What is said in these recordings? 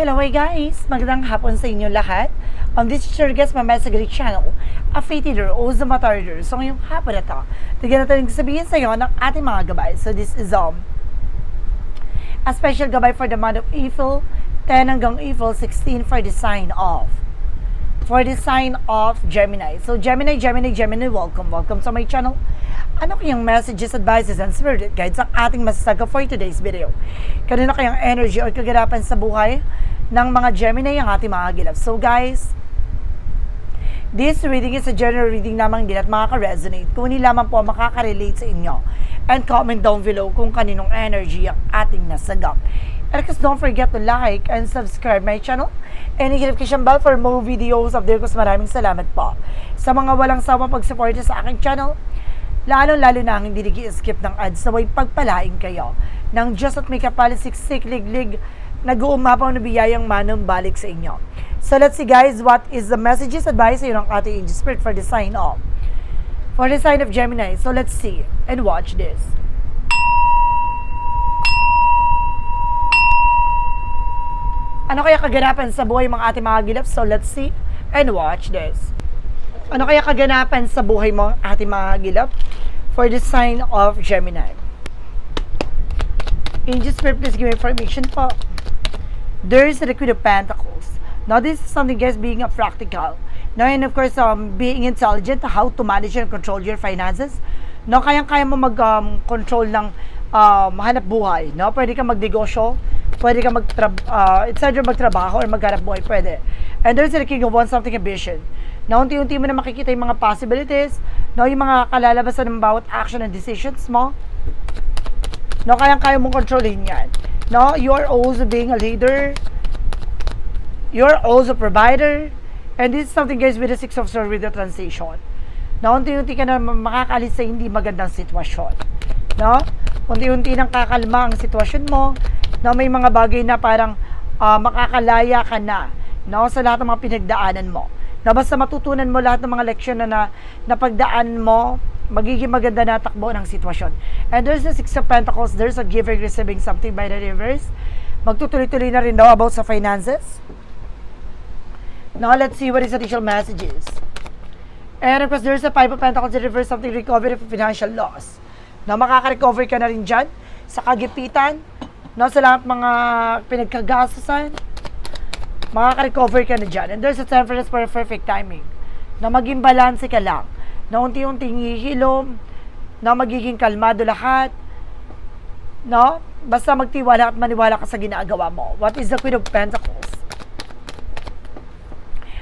Hello hey guys! Magandang hapon sa inyo lahat. Um, this is your guest, Mama Sagari Channel, a faith leader o the Matarder. So ngayong hapon na to, tignan natin sabihin sa iyo ng ating mga gabay. So this is um, a special gabay for the month of April 10 hanggang April 16 for the sign of for the sign of Gemini. So Gemini, Gemini, Gemini, welcome, welcome sa my channel. Ano kayang messages, advices, and spirit guides ang ating masasaga for today's video? Kanino kayang energy or kaganapan sa buhay ng mga Gemini ang ating mga gilap? So guys, This reading is a general reading lamang din at makaka-resonate kung lamang po makaka-relate sa inyo. And comment down below kung kaninong energy ang ating nasagap. And because don't forget to like and subscribe my channel and notification bell for more videos of Dirkos. Maraming salamat po sa mga walang sawa pag-suporta sa aking channel. Lalo-lalo na ang hindi nag-skip ng ads na way pagpalain kayo ng Diyos at may kapalisiksik liglig nag-uumapaw na biyayang manong balik sa inyo. So let's see guys, what is the messages advice yun ng ating angel spirit for the sign of for the sign of Gemini. So let's see and watch this. Ano kaya kaganapan sa buhay mga ating mga gilap? So let's see and watch this. Ano kaya kaganapan sa buhay mo ating mga gilap for the sign of Gemini? Angel Spirit, please give me information po. There is the Queen of Pentacles. Now, this is something, guys, being a practical. Now, and of course, um, being intelligent, how to manage and control your finances. No, kayang-kaya mo mag-control ng um, hanap buhay. No? Pwede ka magnegosyo, pwede ka magtrab uh, it's either magtrabaho or maghanap buhay, pwede. And there's the King of Wands, something ambition. Na unti-unti mo na makikita yung mga possibilities, no, yung mga kalalabasan ng bawat action and decisions mo. No, kayang-kaya mong kontrolin yan. No, you are also being a leader. You're also a provider. And this is something guys with the Six of Swords with the transition. Na unti-unti ka na makakalis sa hindi magandang sitwasyon. No? Unti-unti nang kakalma ang sitwasyon mo. No, may mga bagay na parang ah, makakalaya ka na. No, sa lahat ng mga pinagdaanan mo. Na basta matutunan mo lahat ng mga leksyon na, na napagdaan mo, magiging maganda na takbo ng sitwasyon. And there's the Six of Pentacles, there's a giving, receiving something by the reverse. Magtutuloy-tuloy na rin daw about sa finances. Now, let's see what is additional messages. And of course, there's a Five of Pentacles in reverse, something recovery for financial loss. Na makaka-recover ka na rin dyan sa kagipitan, no, sa lahat mga pinagkagastusan, makaka-recover ka na dyan. And there's a temperance for perfect timing. Na maging balance ka lang. Na unti-unting hihilom, na magiging kalmado lahat, no? Basta magtiwala at maniwala ka sa ginagawa mo. What is the Queen of Pentacles?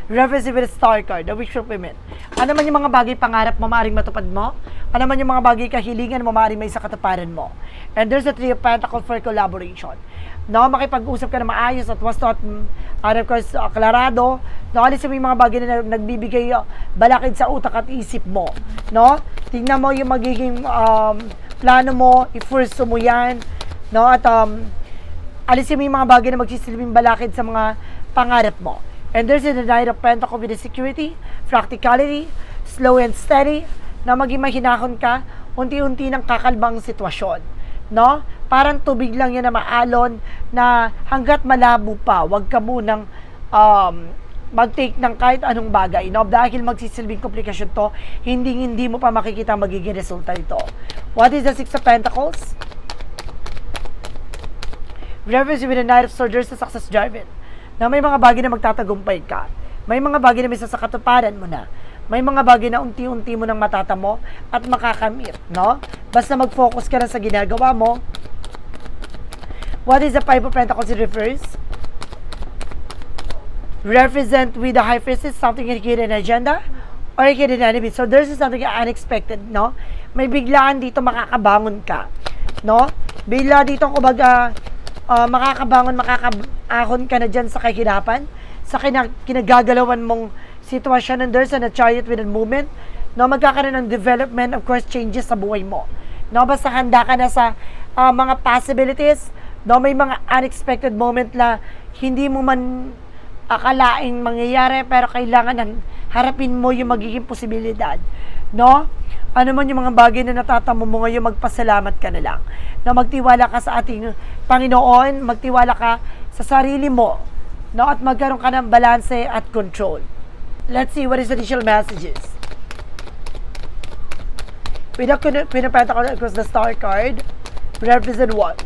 Reference with the star card, the wish fulfillment. Ano man yung mga bagay pangarap mo, maaaring matupad mo. Ano man yung mga bagay kahilingan mo, maaaring may sa katuparan mo. And there's a three of pentacles for collaboration. No, makipag-usap ka na maayos at wasto at mm, and of course, aklarado. No, alis mo yung mga bagay na nagbibigay uh, balakid sa utak at isip mo. No? Tingnan mo yung magiging um, plano mo, i-first mo yan. No? At um, alisin mo yung mga bagay na magsisilbing balakid sa mga pangarap mo. And there's a Knight of Pentacles with the security, practicality, slow and steady, na maging mahinahon ka, unti-unti ng kakalbang sitwasyon. No? Parang tubig lang yan na maalon na hanggat malabo pa, wag ka munang um, mag-take ng kahit anong bagay. No? Dahil magsisilbing komplikasyon to, hindi hindi mo pa makikita ang magiging resulta nito. What is the Six of Pentacles? Reference with the Knight of Swords, there's a success driven na may mga bagay na magtatagumpay ka. May mga bagay na may sasakatuparan mo na. May mga bagay na unti-unti mo nang matatamo at makakamit, no? Basta mag-focus ka na sa ginagawa mo. What is the Five of Pentacles in reverse? Represent with the High Priestess something in hidden agenda or hidden enemy. So there's something unexpected, no? May biglaan dito makakabangon ka, no? Bigla dito kumbaga uh, makakabangon, makakaahon ka na dyan sa kahirapan, sa kina- kinagagalawan mong sitwasyon and there's an a chariot with a movement, no, magkakaroon ng development, of course, changes sa buhay mo. No, basta handa ka na sa uh, mga possibilities, no, may mga unexpected moment na hindi mo man akalaing mangyayari, pero kailangan ng harapin mo yung magiging posibilidad. No? Ano man yung mga bagay na natatamo mo ngayon, magpasalamat ka na lang. Na magtiwala ka sa ating Panginoon, magtiwala ka sa sarili mo. No, at magkaroon ka ng balanse at control. Let's see what is the initial messages. Pinapenta ko across the star card. Represent what?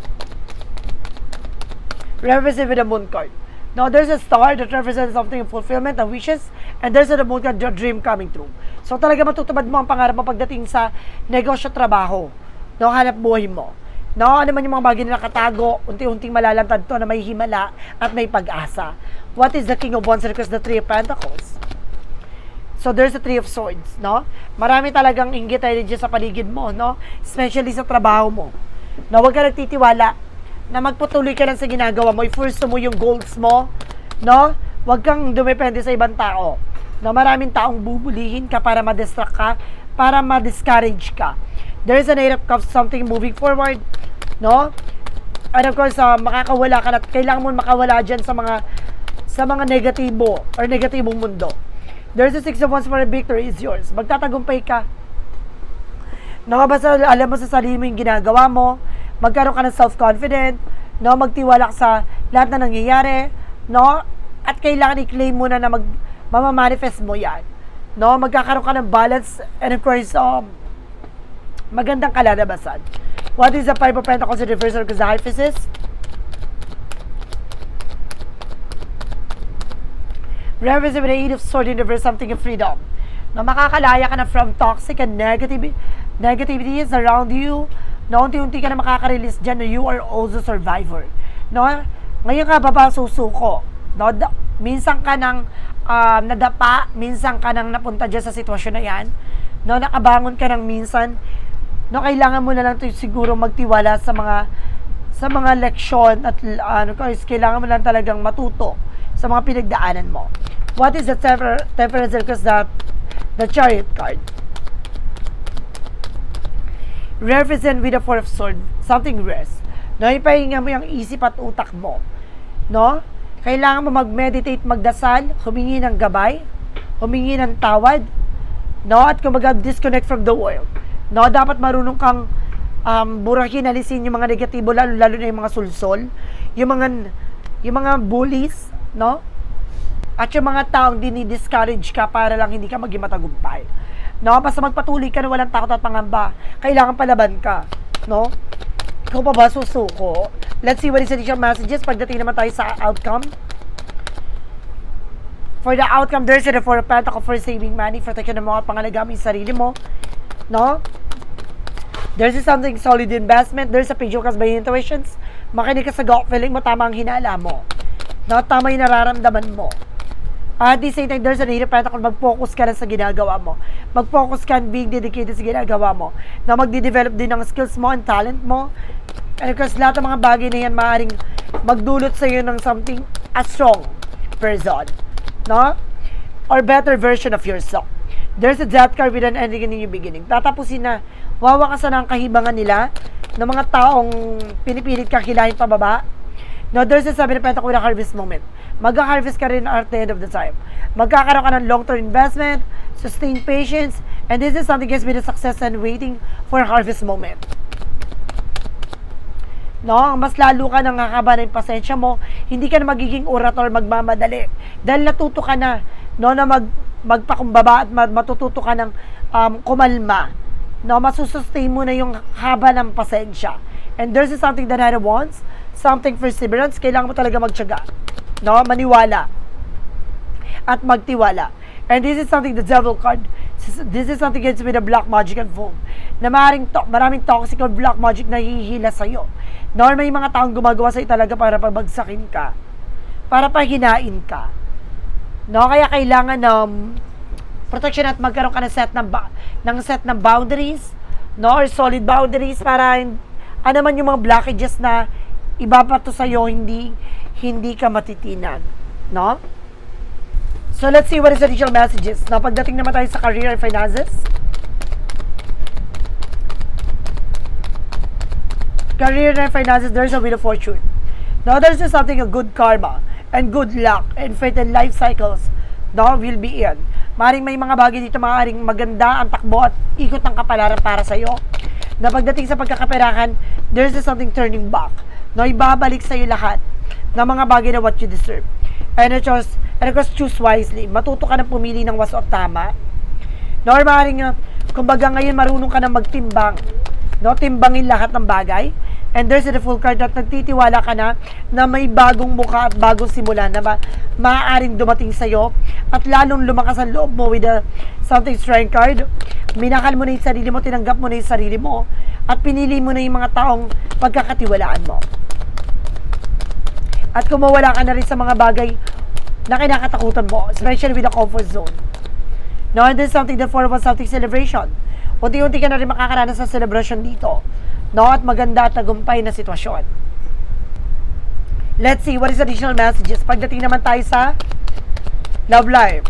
Represent with the moon card. Now, there's a star that represents something fulfillment and wishes, and there's a the moon card, your dream coming true. So, talaga matutupad mo ang pangarap mo pagdating sa negosyo trabaho. No, hanap buhay mo. No, ano man yung mga bagay na nakatago, unti-unting malalantad to na may himala at may pag-asa. What is the King of Wands because the Three of Pentacles? So there's a Three of Swords, no? Marami talagang inggit dyan sa paligid mo, no? Especially sa trabaho mo. No, huwag ka nagtitiwala na magpatuloy ka lang sa ginagawa mo. I-first mo yung goals mo, no? Huwag kang dumepende sa ibang tao. No, maraming taong bubulihin ka para ma-distract ka, para ma-discourage ka. There's an eight of something moving forward, no? And of course, uh, makakawala ka na, kailangan mo makawala dyan sa mga sa mga negatibo or negatibong mundo. There's a six of wands for a victory is yours. Magtatagumpay ka. No, basta alam mo sa sarili mo yung ginagawa mo, magkaroon ka ng self-confident, no, magtiwala ka sa lahat na nangyayari, no, at kailangan i-claim mo na mag, mamamanifest mo yan. No, magkakaroon ka ng balance and of course, um, magandang kalalabasan. What is the Five of Pentacles in the High Physicist? Represent with the Eight of Swords in reverse something of freedom. Na makakalaya ka na from toxic and negative negativities around you. Na unti-unti ka na makaka-release dyan na you are also survivor. No? Ngayon ka baba susuko. No? Da- minsan ka nang um, nadapa, minsan ka nang napunta dyan sa sitwasyon na yan. No? Nakabangon ka nang minsan. No? Kailangan mo na lang to siguro magtiwala sa mga sa mga leksyon at ano uh, kailangan mo lang talagang matuto sa mga pinagdaanan mo. What is the temper temperance because that the chariot card? Represent with the four of sword, something rest. No, ipahinga mo yung isip at utak mo. No? Kailangan mo mag-meditate, magdasal, humingi ng gabay, humingi ng tawad, no? At kumaga disconnect from the world. No, dapat marunong kang um, burahin, alisin yung mga negatibo, lalo, lalo na yung mga sulsol, yung mga, yung mga bullies, no? At yung mga taong dinidiscourage ka para lang hindi ka maging matagumpay. No? Basta magpatuloy ka na walang takot at pangamba. Kailangan palaban ka. No? Ikaw pa ba susuko? Let's see what is the initial messages pagdating naman tayo sa outcome. For the outcome, there's a for a pentacle for saving money, protection ng mga pangalaga mo yung sarili mo. No? There's something solid investment. There's a page of by intuitions. Makinig ka sa gut feeling mo, tama ang hinala mo. No? Tama yung nararamdaman mo. At the same time, there's a need pentacle, mag-focus ka lang sa ginagawa mo. Mag-focus ka and being dedicated sa ginagawa mo. Na magde-develop din ng skills mo and talent mo. And of course, lahat ng mga bagay na yan maaaring magdulot sa iyo ng something, a strong person. No? Or better version of yourself. There's a death card with an ending and a beginning. Tatapusin na, wawakasan ang kahibangan nila ng mga taong pinipilit ka kilahin pababa. No, there's a sabi na pentacle with a harvest moment mag-harvest ka rin at the end of the time. Magkakaroon ka ng long-term investment, sustained patience, and this is something gets me the success and waiting for a harvest moment. No, mas lalo ka nang kakaba ng pasensya mo, hindi ka na magiging orator magmamadali. Dahil natuto ka na, no, na mag, magpakumbaba at matututo ka ng um, kumalma. No, masusustain mo na yung haba ng pasensya. And there's something that I wants, something perseverance, kailangan mo talaga magtyaga no? Maniwala. At magtiwala. And this is something the devil card. This is something that's with a black magic and foam. Na maraming, to, maraming toxic or black magic na hihila sa'yo. No? May mga taong gumagawa sa'yo talaga para pabagsakin ka. Para pahinain ka. No? Kaya kailangan ng um, protection at magkaroon ka ng set ng, ba- ng set ng boundaries. No? Or solid boundaries para ano man yung mga blockages na ibabato sa'yo, hindi hindi ka matitinag. No? So, let's see what is the additional messages. Na pagdating naman tayo sa career and finances. Career and finances, there's a wheel of fortune. Now, there's just something of good karma and good luck and fate and life cycles no, will be in. Maring may mga bagay dito maaaring maganda ang takbo at ikot ng kapalaran para sa iyo. Na pagdating sa pagkakaperahan, there's just something turning back. No, ibabalik sa iyo lahat ng mga bagay na what you deserve. And of course, and of course, choose wisely. Matuto ka na pumili ng wasto at tama. No, or uh, kumbaga ngayon marunong ka na magtimbang. No, timbangin lahat ng bagay. And there's a full card at nagtitiwala ka na na may bagong mukha at bagong simula na ma maaaring dumating sa'yo at lalong lumakas ang loob mo with the something strength card. Minakal mo na yung sarili mo, tinanggap mo na yung sarili mo at pinili mo na yung mga taong pagkakatiwalaan mo. At kung mawala ka na rin sa mga bagay na kinakatakutan mo, especially with the comfort zone. No, and this is something that for one something celebration. Unti-unti ka na rin makakaranas sa celebration dito. No, at maganda at tagumpay na sitwasyon. Let's see, what is additional messages? Pagdating naman tayo sa love life.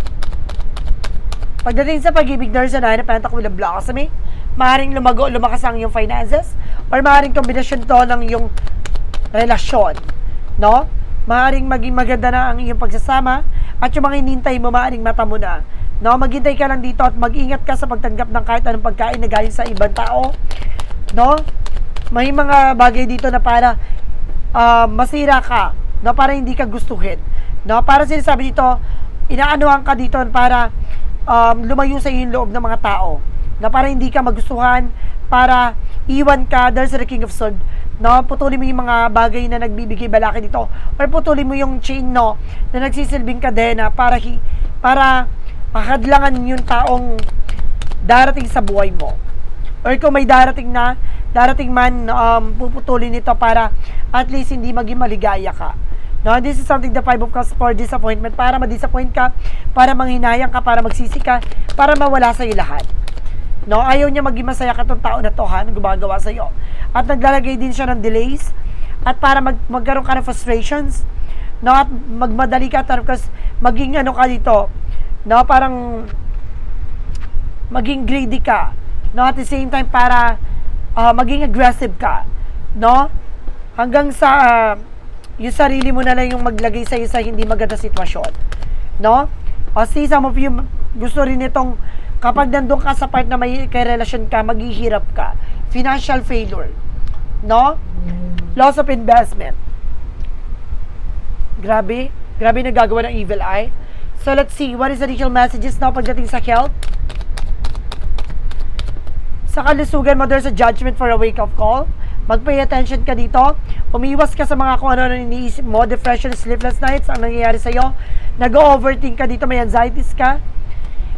Pagdating sa pag-ibig, there's a nine of pentacles with a blossoming. Maaaring lumago, lumakas ang iyong finances, or maaaring kombinasyon to ng iyong relasyon. No? Maaaring maging maganda na ang iyong pagsasama, at yung mga hinintay mo, maaaring mata mo na. No? Maghintay ka lang dito at mag-ingat ka sa pagtanggap ng kahit anong pagkain na galing sa ibang tao. No? May mga bagay dito na para ah, masira ka, no? Para hindi ka gustuhin. No? Para sinasabi dito, inaanuhan ka dito para um, lumayo sa iyo yung loob ng mga tao. Na para hindi ka magustuhan, para iwan ka, there's the King of Swords. No, putulin mo yung mga bagay na nagbibigay balaki dito. Or putulin mo yung chain, no, na nagsisilbing kadena para, hi, para makadlangan yung taong darating sa buhay mo. Or kung may darating na, darating man, um, puputulin nito para at least hindi maging maligaya ka. No, this is something the five of cups for disappointment. Para ma-disappoint ka, para manghinayang ka, para magsisi ka, para mawala sa iyo lahat. No, ayaw niya maging masaya ka tong tao na to ha, na gumagawa sa iyo. At naglalagay din siya ng delays at para mag magkaroon ka ng frustrations. No, at magmadali ka tapos maging ano ka dito. No, parang maging greedy ka. No, at the same time para ah, maging aggressive ka. No? Hanggang sa ah, yung sarili mo na lang yung maglagay sa sa hindi maganda sitwasyon. No? O see, some of you gusto rin itong kapag nandun ka sa part na may relasyon ka, maghihirap ka. Financial failure. No? Loss of investment. Grabe. Grabe na gagawa ng evil eye. So let's see, what is the additional messages now pagdating sa health? Sa kalusugan mo, there's a judgment for a wake-up call. Mag-pay attention ka dito. Umiwas ka sa mga kung ano na iniisip mo. Depression, sleepless nights, ang nangyayari sa'yo. Nag-overthink ka dito, may anxieties ka.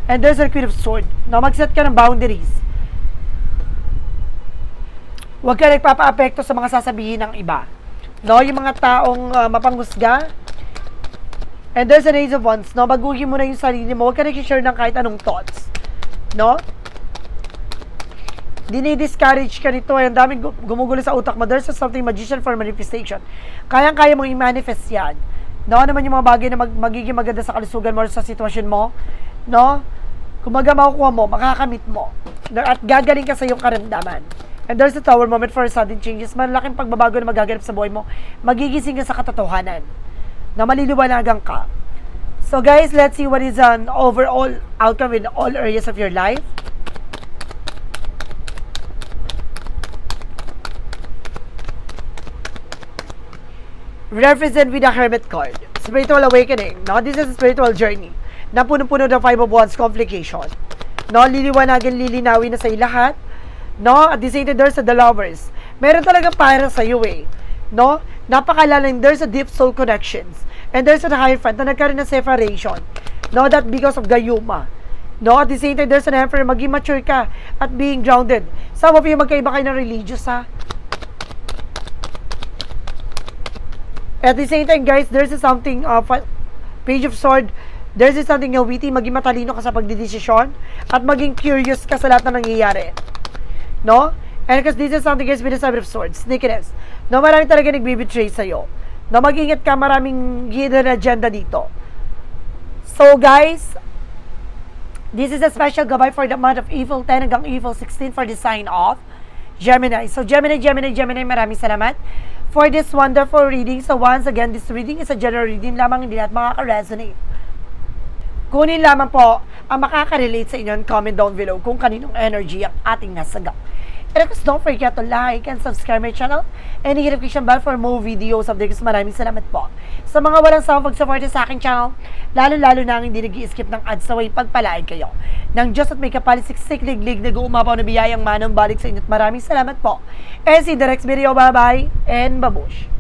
And there's a Queen of Sword. Na mag-set ka ng boundaries. Huwag ka nagpapa-apekto sa mga sasabihin ng iba. No, yung mga taong uh, mapanghusga. And there's an Ace of Wands. No, baguhin mo na yung sarili mo. Huwag ka nag-share ng kahit anong thoughts. No? dinidiscourage ka nito. Ang daming gu- gumugulo sa utak mo. There's something magician for manifestation. Kayang-kaya mong i-manifest yan. No? Ano naman yung mga bagay na mag- magiging maganda sa kalusugan mo sa sitwasyon mo. No? Kumaga makukuha mo, makakamit mo. At gagaling ka sa iyong karamdaman. And there's a tower moment for sudden changes. Malaking pagbabago na magaganap sa buhay mo. Magigising ka sa katotohanan. Na maliliwanagan ka. So guys, let's see what is an overall outcome in all areas of your life. represent with the Hermit card. Spiritual awakening. No? This is a spiritual journey na puno-puno ng Five of Wands complication. No? Liliwanagin, lilinawin na sa lahat. No? At the same there's the lovers. Meron talaga para sa iyo eh. No? Napakalalang there's a deep soul connections. And there's a higher front na nagkaroon ng separation. No? That because of Gayuma. No? At the same time, there's an emperor. Maging mature ka at being grounded. Some of you magkaiba kayo ng religious ha. At the same time, guys, there's something, uh, page of sword, there's a something witty, maging matalino ka sa pagdidesisyon, at maging curious ka sa lahat na nangyayari. No? And because this is something, guys, with the seven of swords, sneakiness. No, marami talaga nagbibetray sa'yo. No, mag-ingat ka, maraming hidden agenda dito. So, guys, This is a special gabay for the month of Evil 10 hanggang Evil 16 for the sign of Gemini. So Gemini, Gemini, Gemini, maraming salamat for this wonderful reading. So once again, this reading is a general reading lamang hindi lahat makaka-resonate. Kunin lamang po ang makaka-relate sa inyo and comment down below kung kaninong energy ang ating nasaga. And of course, don't forget to like and subscribe my channel and hit notification bell for more videos of this. Maraming salamat po. Sa mga walang sawang pag-support sa aking channel, lalo-lalo na ang hindi nag skip ng ads sa way pagpalain kayo. Nang Diyos at may kapalisiksik liglig na umapaw na biyayang manong balik sa inyo't maraming salamat po. And see the next video. Bye-bye and babush!